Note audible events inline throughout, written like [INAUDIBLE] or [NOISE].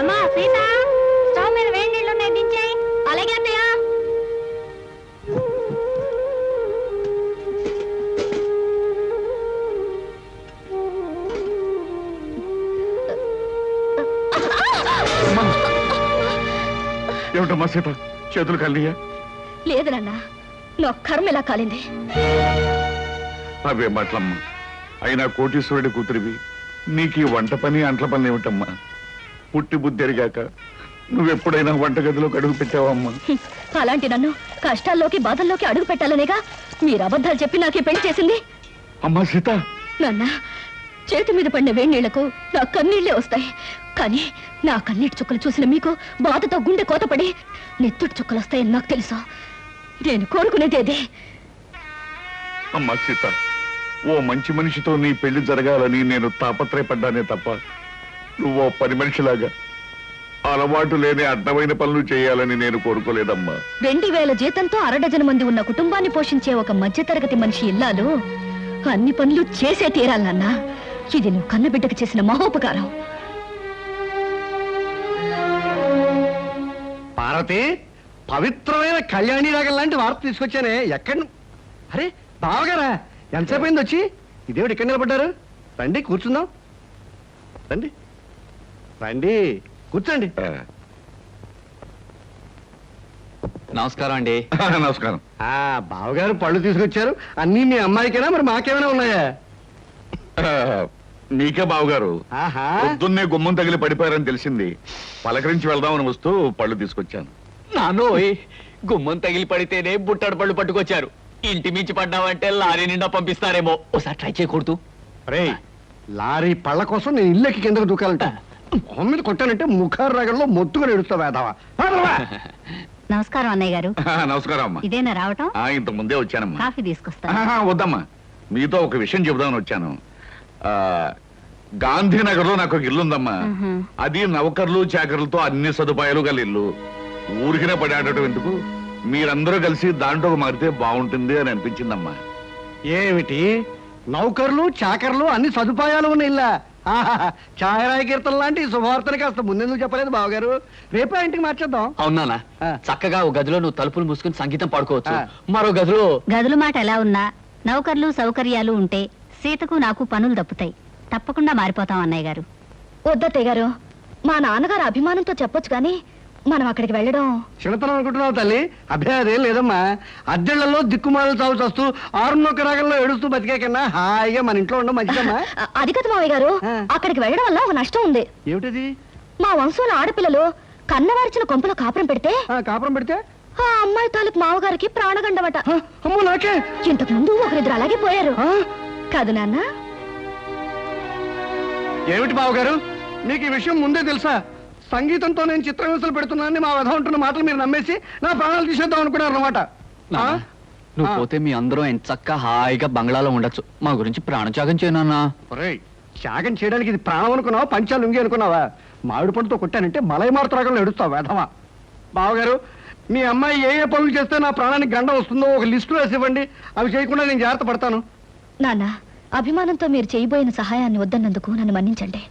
అమ్మా సీత స్టవ్ మీద వేడి నీళ్ళు ఉన్నాయి దించేయి. అలాగే అత్తయ్య. అమ్మా! ఏమిటమ్మా సీత? చేతులు కలియా లేదు నాన్న నా కర్మ ఇలా కాలింది. అవే మాటలమ్మా. అయినా కోటీశ్వరుడి కూతురివి నీకు ఈ వంట పని అంట్ల పని ఏమిటమ్మా పుట్టి బుద్ధి ఎరిగాక నువ్వెప్పుడైనా వంటగదిలో అడుగు పెట్టావమ్మా. [LAUGHS] అలాంటి నన్ను కష్టాల్లోకి బాధల్లోకి అడుగు పెట్టాలనేగా మీరు అబద్ధాలు చెప్పి నాకే పెళ్ళి చేసింది? అమ్మా సీత! నాన్న చేతి మీద పడిన వేడి నీళ్ళకు నా కన్నీళ్ళే వస్తాయి. కానీ నా కన్నీటి చుక్కలు చూసిన మీకు బాధతో గుండె కోతపడి నెత్తుటి చుక్కలు వస్తాయని నాకు తెలుసు. నేను కోరుకునేది అదే. అమ్మా సీత ఓ మంచి మనిషితో నీ పెళ్ళి జరగాలని నేను తాపత్రయపడ్డానే తప్ప నువ్వో పని మనిషిలాగా. అలవాటు లేని అడ్డమైన పనులు చేయాలని నేను కోరుకోలేదమ్మా. రెండు వేల జీతంతో అరడజన మంది ఉన్న కుటుంబాన్ని పోషించే ఒక మధ్యతరగతి మనిషి ఇల్లాలు అన్ని పనులు చేసే తీరాలన్నా ఇది నువ్వు కన్నబిడ్డకు చేసిన మహోపకారం. పార్వతి పవిత్రమైన కళ్యాణి రాగం లాంటి వార్త తీసుకొచ్చానే. ఎక్కడ అరే బావగారా ఎంతసేపు అయింది వచ్చి? ఇదేమిటి ఇక్కడ నిలబడ్డారు? రండి కూర్చుందాం. రండి. రండి. కూర్చోండి. నమస్కారం అండి. [LAUGHS] నమస్కారం. ఆ బావగారు పళ్ళు తీసుకొచ్చారు. అన్నీ మీ అమ్మాయికేనా? మరి మాకేమైనా ఉన్నాయా? నీకే బావగారు. ఆహా. పొద్దున్నే గుమ్మం తగిలి పడిపోయారని తెలిసింది. పలకరించి వెళ్దామని వస్తూ పళ్ళు తీసుకొచ్చాను. నానోయ్ గుమ్మం తగిలి పడితేనే బుట్టడు పళ్ళు పట్టుకొచ్చారు. ఇంటి మించి పడ్డావంటే లారీ నిండా పంపిస్తారేమో. ఒకసారి ట్రై చేయకూడదు. రే లారీ పళ్ళ కోసం నేను ఇల్లెక్కి కిందకు దూకాలంట. మొహం మీద కొట్టానంటే ముఖారు రగంలో మొత్తుగా ఎడుస్తా వేదావా [LAUGHS] నమస్కారం అన్నయ్య గారు. [LAUGHS] నమస్కారం అమ్మా. ఇదేనా రావటం? ఆ, ఇంత ముందే వచ్చానమ్మా. కాఫీ తీసుకొస్తా. వద్దమ్మా. మీతో ఒక విషయం చెబుదామని వచ్చాను. ఆ గాంధీనగర్లో నాకు ఒక ఇల్లు ఉందమ్మా. అది నౌకర్లు చాకర్లతో అన్ని సదుపాయాలు గల ఇల్లు. ఊరికినే పడాడటం ఎందుకు? మీరందరూ కలిసి దాంట్లో మారితే బాగుంటుంది అని అనిపించిందమ్మా. ఏమిటి? నౌకర్లు చాకర్లు అన్ని సదుపాయాలు ఉన్న ఇల్లా? ఛాయరాయ కీర్తన లాంటి శుభవార్తని కాస్త ముందెందుకు చెప్పలేదు బావగారు? రేపే ఇంటికి మార్చేద్దాం. అవునా. చక్కగా ఒక గదిలో నువ్వు తలుపులు మూసుకుని సంగీతం పాడుకోవచ్చు. మరో గదిలో గదుల మాట ఎలా ఉన్నా నౌకర్లు సౌకర్యాలు ఉంటే సీతకు నాకు పనులు తప్పుతాయి తప్పకుండా మారిపోతాం అన్నయ్య గారు. వద్దత్తయ్య గారు మా నాన్నగారు అభిమానంతో చెప్పొచ్చు కానీ మనం అక్కడికి వెళ్ళడం. చిన్నతనం అనుకుంటున్నావు తల్లి? అభ్యాదేం లేదమ్మా. అద్దెళ్ళలో దిక్కుమాలు చావు చస్తూ ఆరున్నొక్క రాగంలో ఏడుస్తూ బతికే కన్నా హాయిగా మన ఇంట్లో ఉండడం మంచిదమ్మా. అది కదా మావయ్య గారు. అక్కడికి వెళ్ళడం వల్ల ఒక నష్టం ఉంది. ఏమిటది? మా వంశంలో ఆడపిల్లలు కన్నవారిచిన కొంపలో కాపురం పెడితే? కాపురం పెడితే? ఆ అమ్మాయి తాలూకు మావగారికి ప్రాణగండమట. ఆ, అమ్మో నాకే! ఇంతకు ముందు ఒకరిద్దరు అలాగే పోయారు? కాదు నాన్న. ఏమిటి బావగారు మీకు ఈ విషయం ముందే తెలుసా? సంగీతంతో నేను చిత్రహింసలు పెడుతున్నానని మా వధ ఉంటున్న మాటలు మీరు నమ్మేసి నా ప్రాణాలు తీసేద్దాం అనుకున్నారు అనమాట నాన్న, నువ్వు ఆ. పోతే మీ అందరం ఎంత చక్కగా హాయిగా బంగ్లాలో ఉండొచ్చు. మా గురించి ప్రాణత్యాగం చేయనన్నా త్యాగం చేయడానికి ఇది ప్రాణం అనుకున్నావా? పంచాలు లుంగి అనుకున్నావా? మామిడి పండుతో కొట్టానంటే మలై మారుతరాగంలో ఎడుస్తావు వేధవా. బావగారు మీ అమ్మాయి ఏ ఏ పనులు చేస్తే నా ప్రాణానికి గండ వస్తుందో ఒక లిస్టు వేసి ఇవ్వండి అవి చేయకుండా నేను జాగ్రత్త పడతాను. నాన్న అభిమానంతో మీరు చేయబోయిన సహాయాన్ని వద్దన్నందుకు నన్ను మన్నించండి.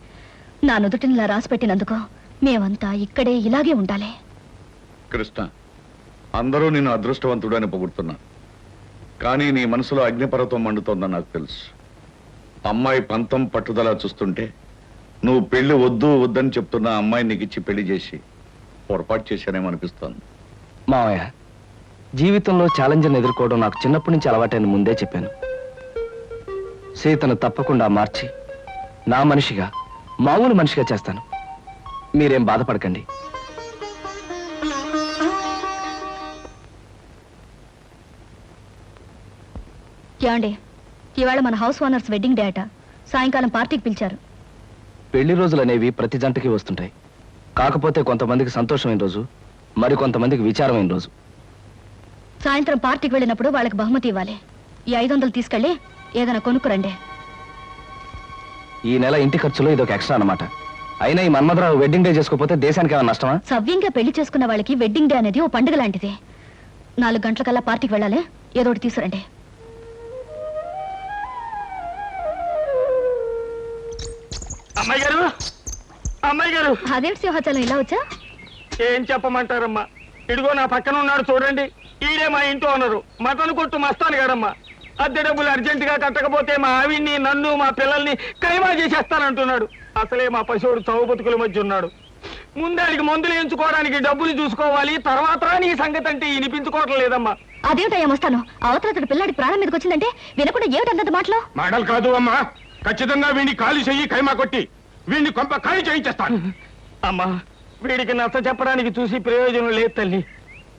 నా నుదుటినిలా రాసి పెట్టినందుకు మేమంతా ఇక్కడే ఇలాగే ఉండాలి. కృష్ణ అందరూ నిన్ను అదృష్టవంతుడు అని పొగుడుతున్నా. కానీ నీ మనసులో అగ్నిపర్వతం మండుతోందని నాకు తెలుసు. అమ్మాయి పంతం పట్టుదల చూస్తుంటే నువ్వు పెళ్ళి వద్దు వద్దని చెప్తున్న ఆ అమ్మాయి నీకు ఇచ్చి పెళ్ళి చేసి పొరపాటు చేశానేమో అనిపిస్తోంది. మావయ్య జీవితంలో ఛాలెంజ్ని ఎదుర్కోవడం నాకు చిన్నప్పటి నుంచి అలవాటైన ముందే చెప్పాను. సీతను తప్పకుండా మార్చి నా మనిషిగా మామూలు మనిషిగా చేస్తాను. మీరేం బాధపడకండి. ఏమండి? ఇవాళ మన హౌస్ ఓనర్స్ వెడ్డింగ్ డే అట. సాయంకాలం పార్టీకి పిలిచారు. పెళ్ళి రోజులు అనేవి ప్రతి జంటకి వస్తుంటాయి. కాకపోతే కొంతమందికి సంతోషమైన రోజు మరి కొంతమందికి విచారమైన రోజు. సాయంత్రం పార్టీకి వెళ్ళినప్పుడు వాళ్ళకి బహుమతి ఇవ్వాలి. ఈ ఐదు వందలు తీసుకెళ్ళి ఏదైనా కొనుక్కురండి. ఈ నెల ఇంటి ఖర్చులో ఇదొక ఎక్స్ట్రా అన్నమాట. అయినా ఈ మన్మధరావు వెడ్డింగ్ డే చేసుకోకపోతే దేశానికి ఏమైనా నష్టమా? సవ్యంగా పెళ్ళి చేసుకున్న వాళ్ళకి వెడ్డింగ్ డే అనేది ఓ పండుగ లాంటిది. నాలుగు గంటలకల్లా పార్టీకి వెళ్ళాలి. ఏదో ఒకటి తీసుకురండి. అమ్మాయి గారు? అమ్మాయి గారు? అదేంటి సింహాచలం ఇలా వచ్చా? ఏం చెప్పమంటారమ్మా? ఇదిగో నా పక్కన ఉన్నాడు చూడండి. ఈడే మా ఇంటి ఓనరు. మటన్ కొట్టు మస్తాను గారమ్మా అద్దె డబ్బులు అర్జెంట్గా కట్టకపోతే మా ఆవిడ్ని నన్ను మా పిల్లల్ని కైమా చేసేస్తానంటున్నాడు. అసలే మా పశువుడు చౌ బతుకుల మధ్య ఉన్నాడు. ముందాడికి మందులు ఎంచుకోవడానికి డబ్బులు చూసుకోవాలి తర్వాత నీ సంగతి అంటే వినిపించుకోవటం లేదమ్మా. అదేమిటయ్యా వస్తాను అవతల అతడు పిల్లాడి ప్రాణం మీదకి వచ్చిందంటే వినకుండా ఏమిటంత మాటలు? మాటలు కాదు అమ్మా. ఖచ్చితంగా వీడిని ఖాళీ చెయ్యి ఖైమా కొట్టి వీడిని కొంప ఖాళీ చేయించేస్తాను. అమ్మా వీడికి నచ్చ చెప్పడానికి చూసి ప్రయోజనం లేదు తల్లి.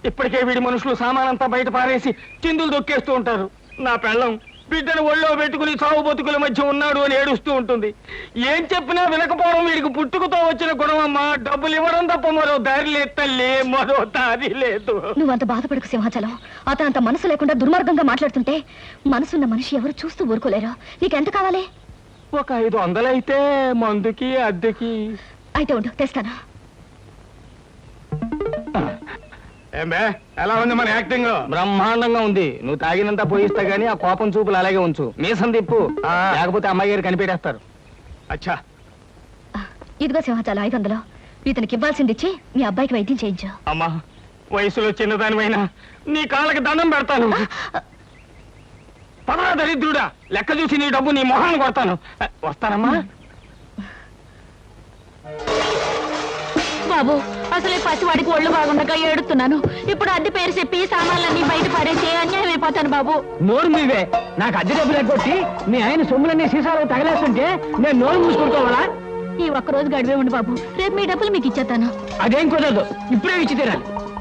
ఇప్పటికే వీడి మనుషులు సామానంతా బయట పారేసి చిందులు దొక్కేస్తూ ఉంటారు. నా పెళ్ళం బిడ్డను ఒళ్ళో పెట్టుకుని సాగు బతుకుల మధ్య ఉన్నాడు అని ఏడుస్తూ ఉంటుంది. ఏం చెప్పినా వినకపోవడం వీడికి పుట్టుకతో వచ్చిన గుణం అమ్మా. డబ్బులు ఇవ్వడం తప్ప మరో దారి లేదు తల్లి మరో దారి లేదు. నువ్వంత బాధపడకు సింహాచలం. అతను అంత మనసు లేకుండా దుర్మార్గంగా మాట్లాడుతుంటే మనసున్న మనిషి ఎవరు చూస్తూ ఊరుకోలేరు. నీకెంత కావాలి? ఒక ఐదు వందలైతే మందుకి అద్దెకి. అయితే ఉండు తెస్తాను. ఏమే ఎలా ఉంది మన యాక్టింగ్? బ్రహ్మాండంగా ఉంది. నువ్వు తాగినంత పోయిస్తా గానీ ఆ కోపం చూపులు అలాగే ఉంచు. మీసం తిప్పు. లేకపోతే అమ్మాయి గారు కనిపెట్టేస్తారు. అచ్చా. ఇదిగో సింహాచలం ఐదు వందలు ఇతనికి ఇవ్వాల్సింది ఇచ్చి మీ అబ్బాయికి వైద్యం చేయించు. అమ్మా వయసులో చిన్నదానివైనా నీ కాళ్ళకి దండం పెడతాను. పదరా దరిద్రుడా లెక్క చూసి నీ డబ్బు నీ మొహాన్ని కొడతాను. వస్తానమ్మా. బాబు అసలే పసివాడికి ఒళ్ళు బాగుండగా ఏడుతున్నాను. ఇప్పుడు అద్దె పేరు చెప్పి సామాన్లన్నీ బయట పడేసి అన్యాయం అయిపోతాను బాబు. నోరు మీవే. నాకు అద్దె డబ్బులు ఎగ్గొట్టి మీ ఆయన సొమ్ములన్నీ సీసాలు తగలేస్తుంటే నేను నోరు మూసుకుంటావాలా ఈ ఒక్క రోజు గడివే ఉండు బాబు. రేపు మీ డబ్బులు మీకు ఇచ్చేస్తాను. అదేం కుదరదు. ఇప్పుడే ఇచ్చి తీరాలి.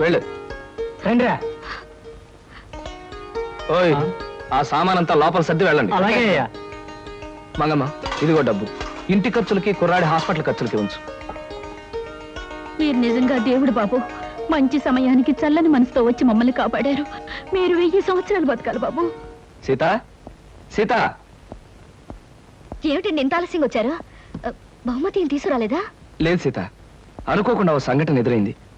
వెళ్ళు. రండిరా. ఓయ్ ఆ? సామానంతా లోపల సర్ది వెళ్ళండి. అలాగే అయ్యా. మంగమ్మ ఇదిగో డబ్బు. ఇంటి ఖర్చులకి కుర్రాడి హాస్పిటల్ ఖర్చులకి ఉంచు. మీరు నిజంగా దేవుడు బాబు. మంచి సమయానికి చల్లని మనసుతో వచ్చి మమ్మల్ని కాపాడారు. మీరు వెయ్యి సంవత్సరాలు బతకాలి బాబు. సీత సీత. ఏమిటండి ఇంత ఆలస్యంగా వచ్చారు? బహుమతి ఏం తీసుకురాలేదా? లేదు సీత అనుకోకుండా ఓ సంఘటన ఎదురైంది.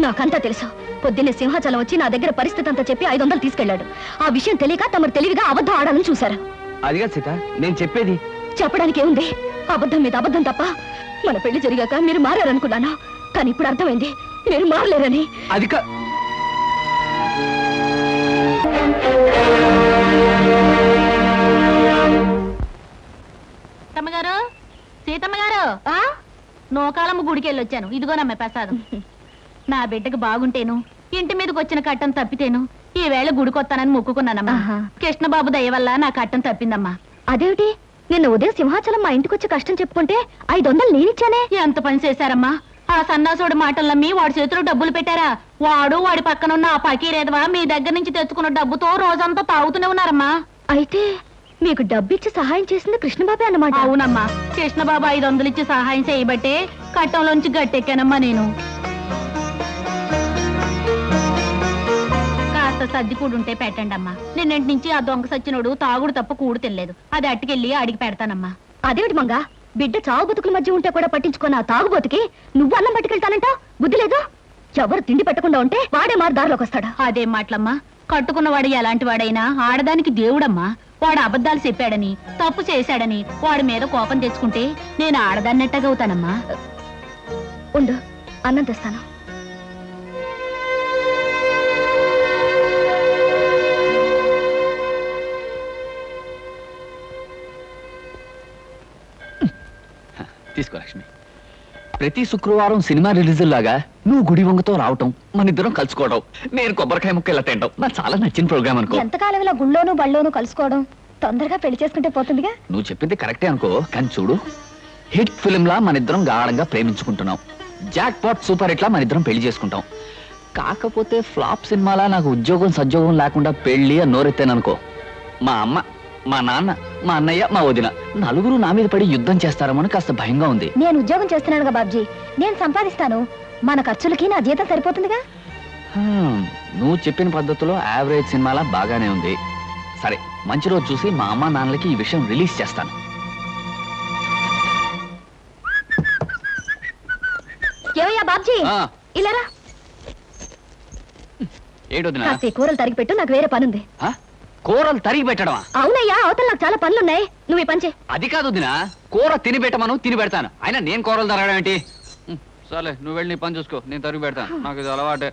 నాకంతా తెలుసు. పొద్దున్నే సింహాచలం వచ్చి నా దగ్గర పరిస్థితి అంతా చెప్పి ఐదు వందలు తీసుకెళ్ళాడు ఆ విషయం తెలియక తమరు తెలివిగా అబద్ధం ఆడాలని చూశారు. అదిగా సీత నేను చెప్పేది. చెప్పడానికి ఏముంది? అబద్ధం మీద అబద్ధం తప్ప మన పెళ్ళి జరిగాక మీరు మారారనుకున్నాను. కానీ ఇప్పుడు అర్థమైంది మీరు మారలేరని అది సీతమ్మగారు. ఆ? నోకాలమ్మ గుడికి వెళ్ళొచ్చాను ఇదిగోనమ్మ ప్రసాదం. [LAUGHS] నా బిడ్డకు బాగుంటేను ఇంటి మీదకి వచ్చిన కట్టం తప్పితేను ఈ వేళ గుడికొత్తానని మొక్కుకున్నానమ్మా. ఆహా. కృష్ణబాబు దయ వల్ల నా కట్టం తప్పిందమ్మా. అదేమిటి? నిన్న ఉదయం సింహాచలం మా ఇంటికి వచ్చి కష్టం చెప్పుకుంటే ఐదు వందలు నేనిచ్చానే? ఎంత పని చేశారమ్మా. ఆ సన్నాసుడు మాటలు నమ్మి వాడి చేతిలో డబ్బులు పెట్టారా? వాడు వాడి పక్కనున్న ఆ పకీరేదవా మీ దగ్గర నుంచి తెచ్చుకున్న డబ్బుతో రోజంతా తాగుతూనే ఉన్నారమ్మా. అయితే మీకు డబ్బిచ్చి సహాయం చేసింది కృష్ణబాబే అన్నమాట. అవునమ్మా. కృష్ణబాబు ఐదు వందలు ఇచ్చి సహాయం చేయబట్టే కట్టంలోంచి గట్టెక్కానమ్మా నేను. కాస్త సర్ది కూడుంటే పెట్టండి అమ్మా నిన్నటి నుంచి ఆ దొంగ సచ్చినోడు తాగుడు తప్ప కూడు తినలేదు. అది అట్టుకెళ్ళి అడిగి పెడతానమ్మా. అదేమిటి మంగా? బిడ్డ చావు బతుకుల మధ్య ఉంటే కూడా పట్టించుకున్న ఆ తాగుబోతుకి నువ్వు అన్నం పట్టుకెళ్తానంట? బుద్ధి లేదు? ఎవరు తిండి పెట్టకుండా ఉంటే వాడే మారు దారిలోకి వస్తాడా. అదేం మాటలమ్మా. కట్టుకున్నవాడు ఎలాంటి వాడైనా ఆడదానికి దేవుడమ్మా. వాడు అబద్ధాలు చెప్పాడని తప్పు చేశాడని వాడి మీద కోపం తెచ్చుకుంటే నేను ఆడదాన్నట్టగవుతానమ్మా ఉండు అన్నం తెస్తాను. తీసుకో లక్ష్మి. ప్రతి శుక్రవారం సినిమా రిలీజ్ లాగా నువ్వు గుడి వంగతో రావటం మన ఇద్దరం కలుసుకోవడం నేను కొబ్బరికాయ ముక్క ఇలా తింటాం నాకు చాలా నచ్చిన ప్రోగ్రామ్ అనుకో. ఎంతకాలం ఇలా గుళ్ళోను బళ్ళోను కలుసుకోవడం? తొందరగా పెళ్ళి చేసుకుంటే పోతుందిగా? నువ్వు చెప్పింది కరెక్టే అనుకో కానీ చూడు హిట్ ఫిల్మ్ లా మన ఇద్దరం గాఢంగా ప్రేమించుకుంటున్నాం. జాక్ పాట్ సూపర్ హిట్ లా మన ఇద్దరం పెళ్ళి చేసుకుంటాం. కాకపోతే ఫ్లాప్ సినిమాలా నాకు ఉద్యోగం సద్యోగం లేకుండా పెళ్ళి అని నోరెత్తాననుకో మా అమ్మ మా నాన్న మా అన్నయ్య మా వదిన నలుగురు నా మీద పడి యుద్ధం చేస్తారేమో కాస్త భయంగా ఉంది. నేను ఉద్యోగం చేస్తున్నానుగా బాబ్జీ. నేను సంపాదిస్తాను. మన ఖర్చులకి నా జీతం సరిపోతుందిగా? హ్మ్, నువ్వు చెప్పిన పద్ధతిలో యావరేజ్ సినిమాలా బాగానే ఉంది. సరే మంచి రోజు చూసి మా అమ్మ నాన్నలకి ఈ విషయం రిలీజ్ చేస్తాను. ఏమయ్యా బాబ్జీ? ఆ, ఇలారా ఏంటొదినా కాస్త ఈ కూరలు తరిగి పెట్టు నాకు వేరే పనుంది. ఆ? కూరలు తరిగి పెట్టడమా? అవునయ్యా అవతల నాకు చాలా పనులున్నాయి. నువ్వు ఈ పని చేయి. అది కాదు దినా కూర తిని పెట్టమను తిని పెడతాను. అయినా నేను కూరలు తరగడం ఏంటి? ఉం, సర్లే నువ్వు వెళ్ళి నీ పని చూసుకో. నేను తరిగి పెడతాను. నాకు ఇది అలవాటే.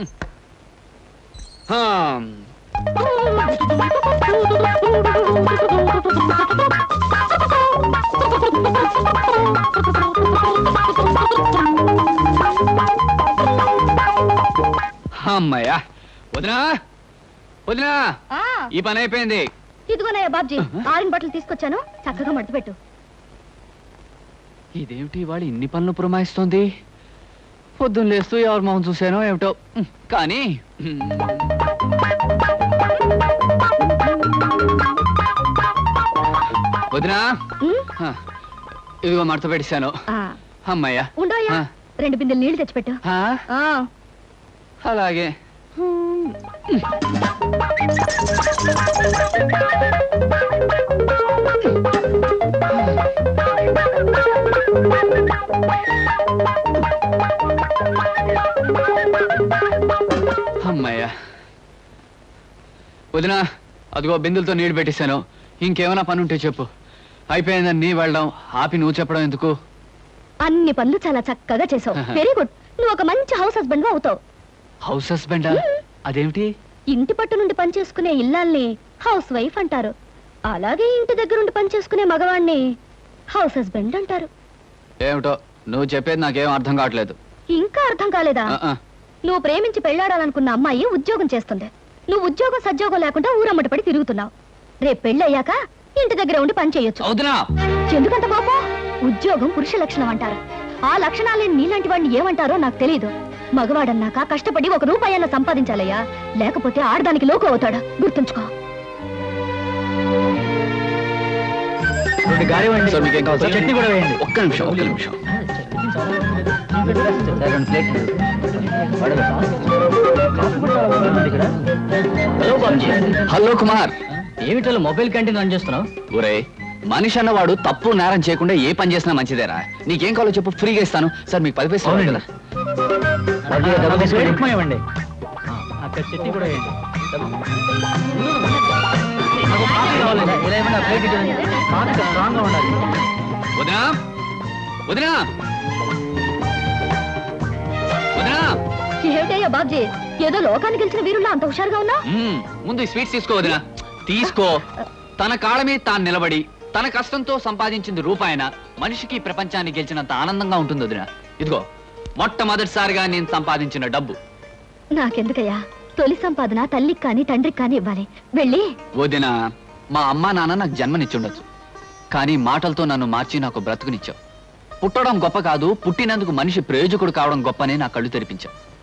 ఉం. హా, అమ్మయ్యా వదినా. వదినా! ఆ, ఈ పని అయిపోయింది. ఇదిగోనయ్యా బాబ్జీ ఆరిన బట్టలు తీసుకొచ్చాను. చక్కగా మడత పెట్టు ఇదేమిటి వాడు ఇన్ని పనులు పురమాయిస్తోంది? పొద్దున్న లేస్తూ ఎవరి మొహం చూశానో ఏమిటో. కానీ వదినా! ఉమ్, హ, ఇదిగో మడత పెట్టేశాను. ఆ, అమ్మయ్యా. ఉండోయ్యా ఆ. రెండు బిందెలు నీళ్ళు తెచ్చిపెట్టు. ఆ, ఆ, అలాగే. అమ్మయ్యా. వదినా అదిగో బిందులతో నీళ్ళు పెట్టేశాను. ఇంకేమైనా పని ఉంటే చెప్పు. అయిపోయిందని నీ వెళ్ళడం ఆపి నువ్వు చెప్పడం ఎందుకు? అన్ని పనులు చాలా చక్కగా చేసావు. వెరీ గుడ్ నువ్వు ఒక మంచి హౌస్ హస్బెండ్ అవుతావు. హౌస్ హస్బెండా అదేమిటి? ఇంటి పట్టు నుండి పని చేసుకునే ఇల్లాల్ని హౌస్ వైఫ్ అంటారు. అలాగే ఇంటి దగ్గర ఉండి పని చేసుకునే మగవాణ్ణి హౌస్ హస్బెండ్ అంటారు. ఏమిటో? నువ్వు చెప్పేది నాకేం అర్థం కావట్లేదు. ఇంకా అర్థం కాలేదా. నువ్వు ప్రేమించి పెళ్ళాడాలనుకున్న అమ్మాయి ఉద్యోగం చేస్తుంది. నువ్వు ఉద్యోగం సద్యోగం లేకుండా ఊరమ్మటి పడి తిరుగుతున్నావు. రేపు పెళ్ళయ్యాక ఇంటి దగ్గర ఉండి పని చేయొచ్చు. ఎందుకంత పాపం ఉద్యోగం పురుష లక్షణం అంటారు. ఆ లక్షణాలేని నీలాంటి వాడిని ఏమంటారో నాకు తెలియదు మగవాడన్నాక కష్టపడి ఒక రూపాయన్న సంపాదించాలయ్యా. లేకపోతే ఆడదానికి లోకు అవుతాడు? గుర్తుంచుకో? ఒక్క నిమిషం ఒక్క నిమిషం. హలో కుమార్. ఏమిటో మొబైల్ క్యాంటీన్ రన్ చేస్తున్నావు? ఒరే మనిషి అన్నవాడు తప్పు నేరం చేయకుండా ఏ పని చేసినా మంచిదేరా. నీకేం కావాలో చెప్పు ఫ్రీగా ఇస్తాను. సార్ మీకు పది పైసలు. కదా ఇవ్వండి అక్కడ చట్నీ కూడా వేయండి. స్ట్రాంగ్ ఉండాలి. వదినా? వదినా? వదినా? ఏమిటయ్యా బాబ్జీ? ఏదో లోకానికి గెలిచిన వీరుల్లో అంత హుషారుగా ఉన్నా. ముందు ఈ స్వీట్స్ తీసుకో వదినా. తీసుకో. తన కాళ్ళ మీద తాను నిలబడి తన కష్టంతో సంపాదించింది రూపాయన మనిషికి ప్రపంచాన్ని గెలిచినంత ఆనందంగా ఉంటుంది వదినా. ఇదిగో. మొట్టమొదటిసారిగా నేను సంపాదించిన డబ్బు. నాకెందుకయ్యా? తొలి సంపాదన తల్లికి కానీ తండ్రికి కానీ ఇవ్వాలి. వెళ్ళి. వదిన మా అమ్మ నాన్న నాకు జన్మనిచ్చుండొచ్చు. కానీ మాటలతో నన్ను మార్చి నాకు బ్రతుకునిచ్చావు. పుట్టడం గొప్ప కాదు పుట్టినందుకు మనిషి ప్రయోజకుడు కావడం గొప్పనే నా కళ్ళు తెరిపించావు.